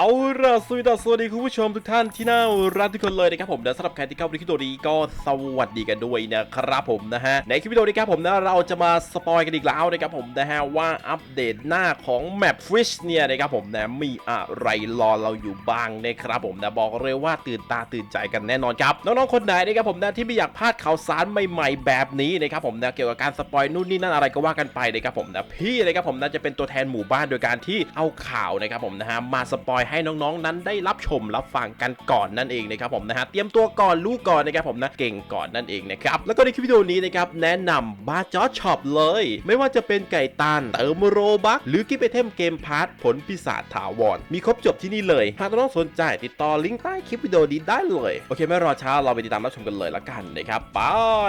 เอาล่ะสวัสดีสวัสดีคุณผู้ชมทุกท่านที่น่ารักทุกคนเลยนะครับผมและสำหรับใครที่เข้ามาดูคลิปวิดีโอนี้ก็สวัสดีกันด้วยนะครับผมนะฮะในคลิปวิดีโอนี้ครับผมนะเราจะมาสปอยกันอีกแล้วนะครับผมนะฮะว่าอัปเดตหน้าของแมปฟิชเนี่ยนะครับผมนะมีอะไรรอเราอยู่บ้างนะครับผมนะบอกเลยว่าตื่นตาตื่นใจกันแน่นอนครับน้องๆคนไหนนะครับผมนะที่ไม่อยากพลาดข่าวสารใหม่ๆแบบนี้นะครับผมนะเกี่ยวกับการสปอยนู่นนี่นั่นอะไรก็ว่ากันไปนะครับผมนะพี่นะครับผมนะจะเป็นตัวแทนหมู่บ้านโดยการที่เอาข่าวนะครับผมนะฮะมาสปอยให้น้องๆนั้นได้รับชมรับฟังกันก่อนนั่นเองนะครับผมนะฮะเตรียมตัวก่อนรู้ก่อนนะครับผมนะเก่งก่อนนั่นเองนะครับแล้วก็ในคลิปวิดีโอนี้นะครับแนะนำบาจอช็อปเลย ไม่ว่าจะเป็นไก่ตันเติมโรบักหรือกิฟต์ไอเทมเกมพาร์ทผลปีศาจถาวรมีครบจบที่นี่เลยหากน้องสนใจติดต่อลิงก์ใต้คลิปวิดีโอนี้ได้เลย โอเค ไม่รอช้าเราไปติดตามรับชมกันเลยละกันนะครับไป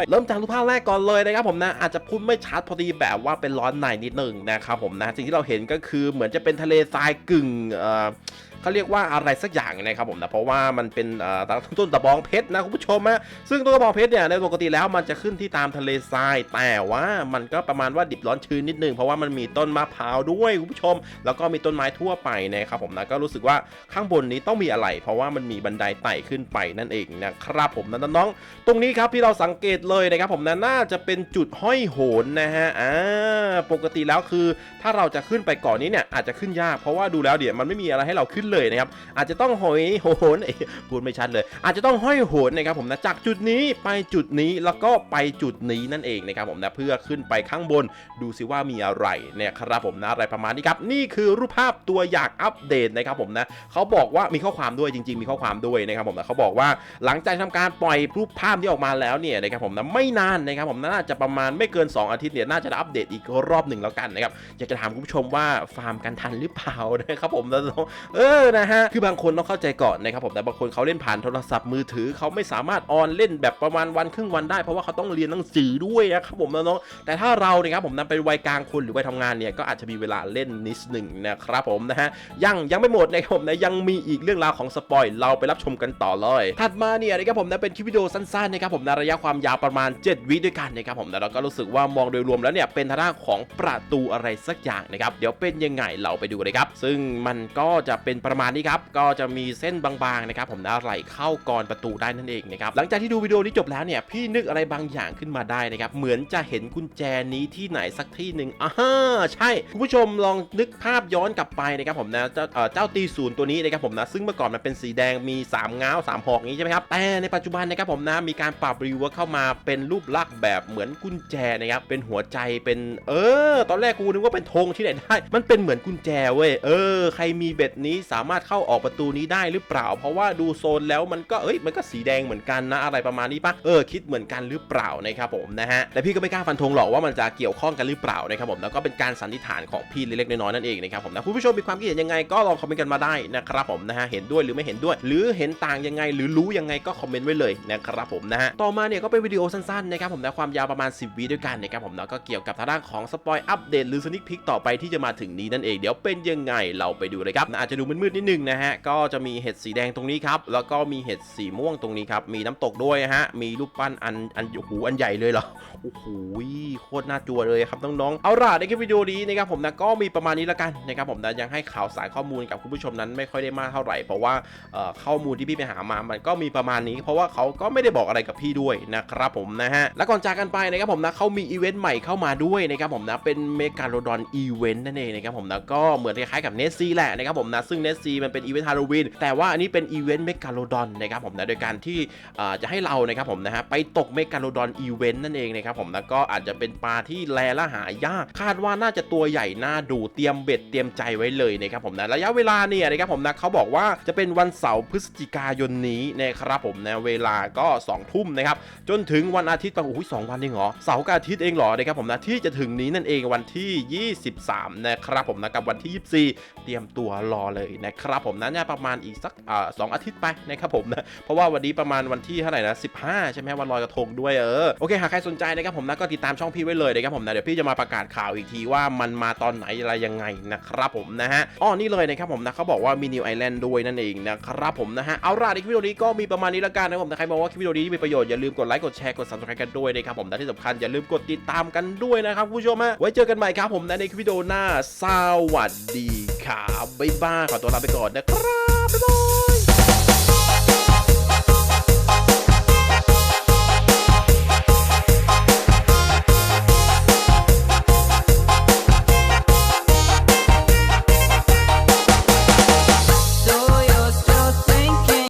เริ่มจากรูปภาพแรกก่อนเลยนะครับผมนะอาจจะพูดไม่ชัดพอดีแบบว่าเป็นร้อนในนิดนึงนะครับผมนะสิ่งที่เราเห็นก็คือเหมือนจะเป็นทะเลทรายกึ่งเอ่อเขาเรียกว่าอะไรสักอย่างนะครับผมนะเพราะว่ามันเป็นต้นตะบองเพชรนะคุณผู้ชมนะซึ่งต้นตะบองเพชรเนี่ยในปกติแล้วมันจะขึ้นที่ตามทะเลทราย แต่ว่ามันก็ประมาณว่าดิบร้อนชื้นนิดนึงเพราะว่ามันมีต้นมะพร้าวด้วยคุณผู้ชม แล้วก็มีต้นไม้ทั่วไปนะครับผมนะก็รู้สึกว่าข้างบนนี้ต้องมีอะไร เพราะว่ามันมีบันไดไต่ขึ้นไปนั่นเองนะครับผมนะน้องๆตรงนี้ครับที่เราสังเกตเลยนะครับผมนะน่าจะเป็นจุดห้อยโหนนะฮะอ่าปกติแล้วคือถ้าเราจะขึ้นไปเก่อนนี้เนี่ยอาจจะขึ้นยากเพราะว่าดูแล้วเดี๋ยวมันไม่มีอะไรให้เราขึ้นเลยนะครับอาจจะต้องหอยโหนพูดไม่ชัดเลย อาจจะต้องห้อยโหนนะครับผมนะจากจุดนี้ไปจุดนี้แล้วก็ไปจุดนี้นั่นเองนะครับผมนะเพื่อขึ้นไปข้างบนดูซิว่ามีอะไรเนี่ยครับผมนะอะไรประมาณนี้ครับนี่คือรูปภาพตัวอย่างอัปเดตนะครับผมนะเขาบอกว่ามีข้อความด้วยจริง ๆ มีข้อความด้วยนะครับผมนะเขาบอกว่าหลังจากทำการปล่อยรูปภาพที่ออกมาแล้วเนี่ยนะครับผมนะไม่นานนะครับผมน่าจะประมาณไม่เกิน 2 อาทิตย์เนี่ยน่าจะอัปเดตอีกรอบหนึ่งแล้วกันนะครับอยากจะถามคุณผู้ชมว่าฟาร์มกันทันหรือเปล่านะครับผมนะเออนะฮะ คือบางคนต้องเข้าใจก่อนนะครับผมแต่บางคนเขาเล่นผ่านโทรศัพท์มือถือเขาไม่สามารถออนเล่นแบบประมาณวันครึ่งวันได้ เพราะว่าเขาต้องเรียนหนังสือด้วยนะครับผมนะน้องแต่ถ้าเราเนี่ยครับผมนั้นเป็นวัยกลางคนหรือวัยทำงานเนี่ยก็อาจจะมีเวลาเล่นนิดหนึ่งนะครับผมนะฮะยังยังไม่หมดนะครับผมนะยังมีอีกเรื่องราวของสปอยเราไปรับชมกันต่อเลยถัดมาเนี่ยนะครับผมนะเป็นคลิปวิดีโอสั้นๆนะครับผมนะระยะความยาวประมาณ 7 วิด้วยกันนะครับผมนะเราก็รู้สึกว่ามองโดยรวมแล้วเนี่ยเป็นทางด้าของประตูอะไรสักอย่างนะครับเดี๋ยวเป็นยังไงเราไปดูเลยครับซึ่งมันก็จะเป็นประมาณนี้ครับก็จะมีเส้นบางๆนะครับผมนะไหลเข้ากรประตูได้นั่นเองนะครับหลังจากที่ดูวิดีโอนี้จบแล้วเนี่ยพี่นึกอะไรบางอย่างขึ้นมาได้นะครับเหมือนจะเห็นกุญแจนี้ที่ไหนสักที่หนึ่งอ่าใช่คุณผู้ชมลองนึกภาพย้อนกลับไปนะครับผมนะเจ้าเอ่อเจ้าตีศูนย์ตัวนี้นะครับผมนะซึ่งเมื่อก่อนมันเป็นสีแดงมี3เงา3หอกนี้ใช่ไหมครับแต่ในปัจจุบันนะครับผมนะมีการปรับรีเวิร์เข้ามาเป็นรูปลักษณ์แบบเหมือนกุญแจนะครับเป็นหัวใจเป็นเออ ตอนแรกกูนึกว่าเป็นธงที่ไหนได้ มันเป็นเหมือนกุญแจเว้ยเออ ใครมีเบ็ดนี้สามารถเข้าออกประตูนี้ได้หรือเปล่า เพราะว่าดูโซนแล้วมันก็เอ้ยมันก็สีแดงเหมือนกันนะอะไรประมาณนี้ปะเออคิดเหมือนกันหรือเปล่านะครับผมนะฮะแต่พี่ก็ไม่กล้าฟันธงหรอกว่ามันจะเกี่ยวข้องกันหรือเปล่านะครับผมแล้วก็เป็นการสันนิษฐานของพี่เล็กๆน้อยๆนั่นเองนะครับผมนะคุณผู้ชมมีความคิดเห็นยังไงก็ลองคอมเมนต์กันมาได้นะครับผมนะฮะเห็นด้วยหรือไม่เห็นด้วย หรือเห็นต่างยังไงหรือรู้ยังไงก็คอมเมนต์ไว้เลยนะครับผมนะฮะต่อมาเนี่ยก็เป็นวิดีโอสั้นๆนะครับผมนะความยาวประมาณ 10วิด้วยกันนะครับผมนะก็เกี่ยวกับทางด้านของสปอยอัปเดตหรือสนิคพิกต่อไปที่จะมาถึงนี้นั่นเองเดี๋ยวเป็นยังไงเราไปดูเลยครับอาจจะดูมืมืดๆนิดนึงนะฮะก็จะมีเห็ดสีแดงตรงนี้ครับแล้วก็มีเห็ดสีม่วงตรงนี้ครับมีน้ำตกด้วยฮะมีรูปปั้นอันอันโอ้โหอันใหญ่เลยเหรอโอ้โหโคตรน่ากลัวเลยครับน้องๆเอาล่ะในคลิปวิดีโอนี้นะครับผมนะก็มีประมาณนี้ล้วกันนะครับผมนะยังให้ข่าวสารข้อมูลกับคุณผู้ชมนั้นไม่ค่อยได้มากเท่าไหร่เพราะว่าข้อมูลที่พี่ไปหามามันก็มีประมาณนี้ เพราะว่าเขาก็ไม่ได้บอกอะไรกับพี่ด้วยนะครับผมนะฮะและก่อนจากกันไปนะครับผมนะเขามีอีเวนต์ใหม่เข้ามาด้วยนะครับผมนะเป็นเมกาโลดอนอีเวนต์นั่นเองนะครับผมนะก็เหมือนคล้ายๆกับเนสซีแหละนะครับผมนะซึ่งเนสซีมันเป็นอีเวนต์ฮาโลวีนแต่ว่าอันนี้เป็นอีเวนต์เมกาโลดอนนะครับผมนะโดยการที่จะให้เรานะครับผมนะฮะไปตกเมกาโลดอนอีเวนต์นั่นเองนะครับผมนะก็อาจจะเป็นปลาที่แลและหายากคาดว่าน่าจะตัวใหญ่น่าดูเตรียมเบ็ดเตรียมใจไว้เลยนะครับผมนะระยะเวลาเนี่ยนะครับผมนะเขาบอกว่าจะเป็นวันเสาร์พฤศจิกายนนี้นะครับผมนะเวลาก็2ทุ่มนะครับจนถึงวันอาทิตย์ปะโอ้ยสองวันเองเหรอเสาร์กับอาทิตย์เองเหรอนะครับผมนะที่จะถึงนี้นั่นเองวันที่ 23 นะครับผมนะกับวันที่ 24 เตรียมตัวรอเลยนะครับผมนะเนี่ยประมาณอีกสักสองอาทิตย์ไปนะครับผมนะเพราะว่าวันนี้ประมาณวันที่เท่าไหร่นะ15 ใช่ไหมวันลอยกระทงด้วยเออโอเคหากใครสนใจนะครับผมนะก็ติดตามช่องพี่ไว้เลยนะครับผมนะเดี๋ยวพี่จะมาประกาศข่าวอีกทีว่ามันมาตอนไหนอะไรยังไงนะครับผมนะฮะอ๋อนี่เลยนะครับผมนะเขาบอกว่ามีนิวไอแลนด์ด้วยนั่นเองนะครับผมนะฮะเอาล่ะในคลิปวิดีโอนี้ก็มีประมาณนี้ละกันนะครับผมนะใครมองว่าคลิปวิดีโอนี้มีประโยชน์อย่าลืมกดไลค์กดแชร์กด subscribe กันด้วยนะครับผมและที่สำคัญอย่าลืมกดติดตามกันด้วยนะครับผู้ชมฮะไว้เจอกันใหม่ครับผมนะในคลิปวิดีโอหน้าสวัสดี ครับบ๊ายบายขอตัวลาไปก่อนนะครับ